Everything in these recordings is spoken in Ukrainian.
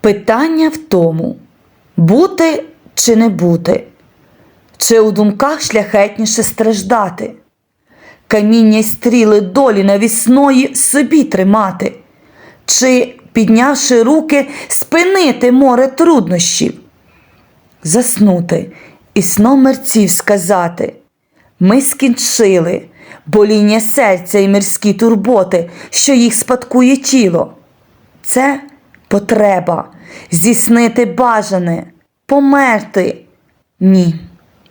Питання в тому, бути чи не бути, чи у думках шляхетніше страждати, каміння й стріли долі навісної собі тримати, чи, піднявши руки, спинити море труднощів, заснути і сном мерців сказати. Ми скінчили боління серця і мирські турботи, що їх спадкує тіло. Це потреба здійснити бажане, померти. Ні,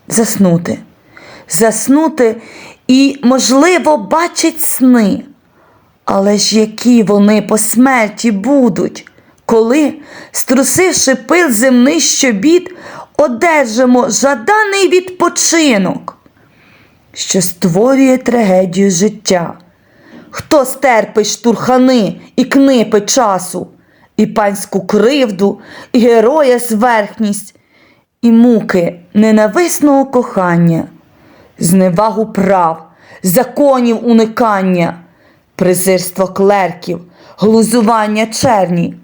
заснути. Заснути і, можливо, бачить сни. Але ж які вони по смерті будуть, коли, струсивши пил земний щобіт, одержимо жаданий відпочинок, що створює трагедію життя. Хто стерпить штурхани і книпи часу, і панську кривду, і героя зверхність, і муки ненависного кохання, зневагу прав, законів уникання, презирство клерків, глузування черні.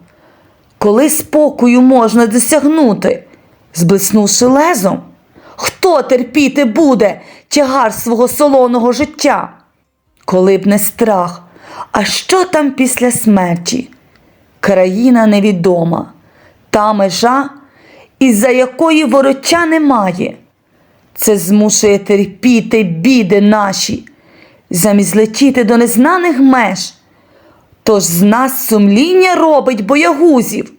Коли спокою можна досягнути, зблиснувши лезом, хто терпіти буде тягар свого солоного життя? Коли б не страх, а що там після смерті? Країна невідома, та межа, із-за якої вороття немає. Це змушує терпіти біди наші, замість летіти до незнаних меж. Тож з нас сумління робить боягузів,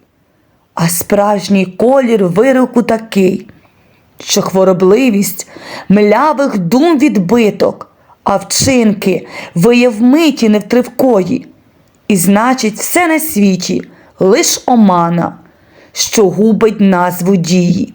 а справжній колір вироку такий, що хворобливість млявих дум відбиток, а вчинки вияв миті невтривкої. І значить, все на світі лиш омана, що губить назву дії.